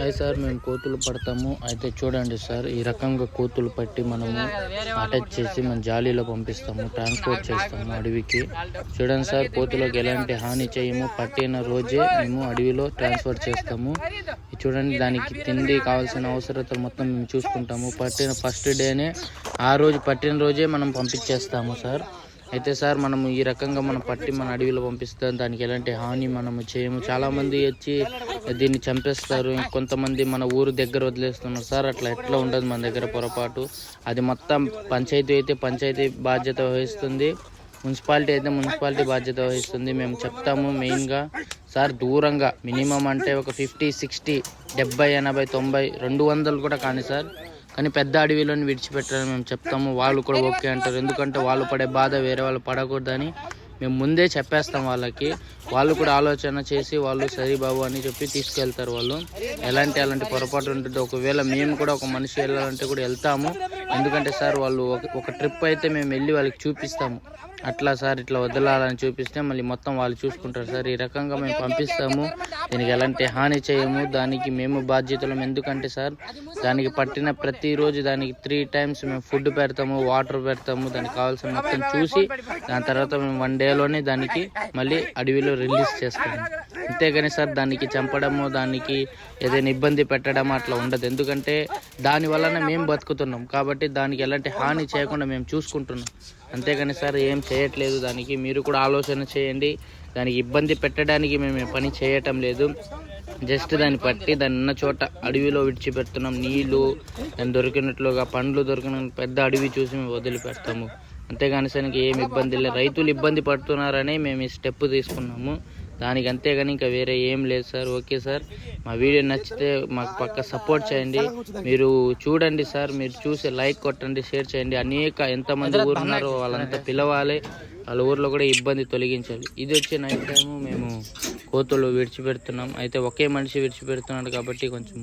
Hi sir మేము కోతులు పడతాము. అయితే చూడండి సార్ ఈ రకంగా కోతులు పట్టి మనము అటాచ్ చేసి మనం జాలీలో పంపిస్తాము ట్రాన్స్పోర్ట్ చేస్తాము అడవికి. చూడండి సార్ కోతులకు ఎలాంటి హాని చేయము. పట్టిన రోజే మేము అడవిలో ట్రాన్స్ఫర్ చేస్తాము. చూడండి దానికి తిండి కావాల్సిన అవసరతలు మొత్తం మేము చూసుకుంటాము. పట్టిన ఫస్ట్ డేనే ఆ రోజు పట్టిన రోజే మనం పంపించేస్తాము సార్. అయితే సార్ మనము ఈ రకంగా మనం పట్టి మన అడవిలో పంపిస్తాం. దానికి ఎలాంటి హాని మనము చేయము. చాలామంది వచ్చి దీన్ని చంపేస్తారు. కొంతమంది మన ఊరు దగ్గర వదిలేస్తున్నారు. సార్ అట్లా ఎట్లా ఉండదు మన దగ్గర పొరపాటు. అది మొత్తం పంచాయతీ అయితే పంచాయతీ బాధ్యత వహిస్తుంది. మున్సిపాలిటీ అయితే మున్సిపాలిటీ బాధ్యత వహిస్తుంది. మేము చెప్తాము మెయిన్గా. సార్ దూరంగా మినిమం అంటే ఒక ఫిఫ్టీ సిక్స్టీ డెబ్బై ఎనభై తొంభై రెండు వందలు కూడా కానీ సార్. కానీ పెద్ద అడవిలోని విడిచిపెట్టాలని మేము చెప్తాము. వాళ్ళు కూడా ఓకే అంటారు. ఎందుకంటే వాళ్ళు పడే బాధ వేరే వాళ్ళు పడకూడదని మేము ముందే చెప్పేస్తాం వాళ్ళకి. వాళ్ళు కూడా ఆలోచన చేసి వాళ్ళు సరే బాబు అని చెప్పి తీసుకెళ్తారు వాళ్ళు. ఎలాంటి అలాంటి పొరపాటు ఉంటుంది ఒకవేళ మేము కూడా ఒక మనిషి వెళ్ళాలంటే కూడా వెళ్తాము. ఎందుకంటే సార్ వాళ్ళు ఒక- ఒక ట్రిప్ అయితే మేము వెళ్ళి వాళ్ళకి చూపిస్తాము. అట్లా సార్ ఇట్లా వదలాలని చూపిస్తే మళ్ళీ మొత్తం వాళ్ళు చూసుకుంటారు సార్. ఈ రకంగా మేము పంపిస్తాము. దీనికి ఎలాంటి హాని చేయము. దానికి మేము బాధ్యతలం. ఎందుకంటే సార్ దానికి పట్టిన ప్రతిరోజు దానికి త్రీ టైమ్స్ మేము ఫుడ్ పెడతాము వాటర్ పెడతాము. దానికి కావాల్సిన మొత్తం చూసి దాని తర్వాత మేము వన్ డే డేలోనే దానికి మళ్ళీ అడవిలో రిలీజ్ చేస్తాము అంతేగాని సార్ దానికి చంపడము దానికి ఏదైనా ఇబ్బంది పెట్టడం అట్లా ఉండదు. ఎందుకంటే దాని వలన మేము బతుకుతున్నాం. కాబట్టి దానికి ఎలాంటి హాని చేయకుండా మేము చూసుకుంటున్నాం. అంతేగాని సార్ ఏం చేయట్లేదు దానికి. మీరు కూడా ఆలోచన చేయండి. దానికి ఇబ్బంది పెట్టడానికి మేము పని చేయటం లేదు. జస్ట్ దాన్ని పట్టి దాన్ని ఉన్న చోట అడవిలో విడిచిపెడుతున్నాం. నీళ్ళు దాన్ని దొరికినట్లుగా పండ్లు దొరికిన పెద్ద అడవి చూసి మేము వదిలిపెడతాము. అంతేగాని సార్ ఇంకా ఏం ఇబ్బంది లేదు. రైతులు ఇబ్బంది పడుతున్నారని మేము ఈ స్టెప్ తీసుకున్నాము. దానికి అంతేగాని ఇంకా వేరే ఏం లేదు సార్. Okay sir. మా వీడియో నచ్చితే మాకు పక్క సపోర్ట్ చేయండి. మీరు చూడండి సార్. మీరు చూసి లైక్ కొట్టండి షేర్ చేయండి. అనేక ఎంతమంది ఊరు ఉన్నారో వాళ్ళంతా పిలవాలి. వాళ్ళ ఊర్లో కూడా ఇబ్బంది తొలగించాలి. ఇది వచ్చి నైట్ టైము మేము కోతులు విడిచిపెడుతున్నాం. అయితే ఒకే మనిషి విడిచిపెడుతున్నాడు కాబట్టి కొంచెం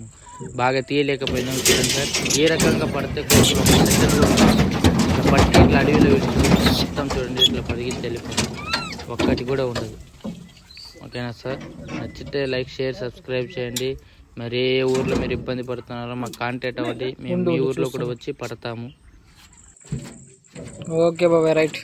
బాగా తీయలేకపోయినాం చూడండి సార్. ఏ రకంగా పడితే కోతులు సెకండ్లో ఇట్లా అడవిలో మొత్తం చూడండి ఇట్లా పరిగెత్తి వెళ్ళిపోతుంది ఒక్కటి కూడా ఉండదు. ఓకేనా సార్? నచ్చితే లైక్ షేర్ సబ్స్క్రైబ్ చేయండి. మరి ఏ ఊర్లో మీరు ఇబ్బంది పడుతున్నారో మాకు కాంటాక్ట్ అవ్వండి. మేము మీ ఊర్లో కూడా వచ్చి పడతాము. ఓకే బాబాయ్ రైట్.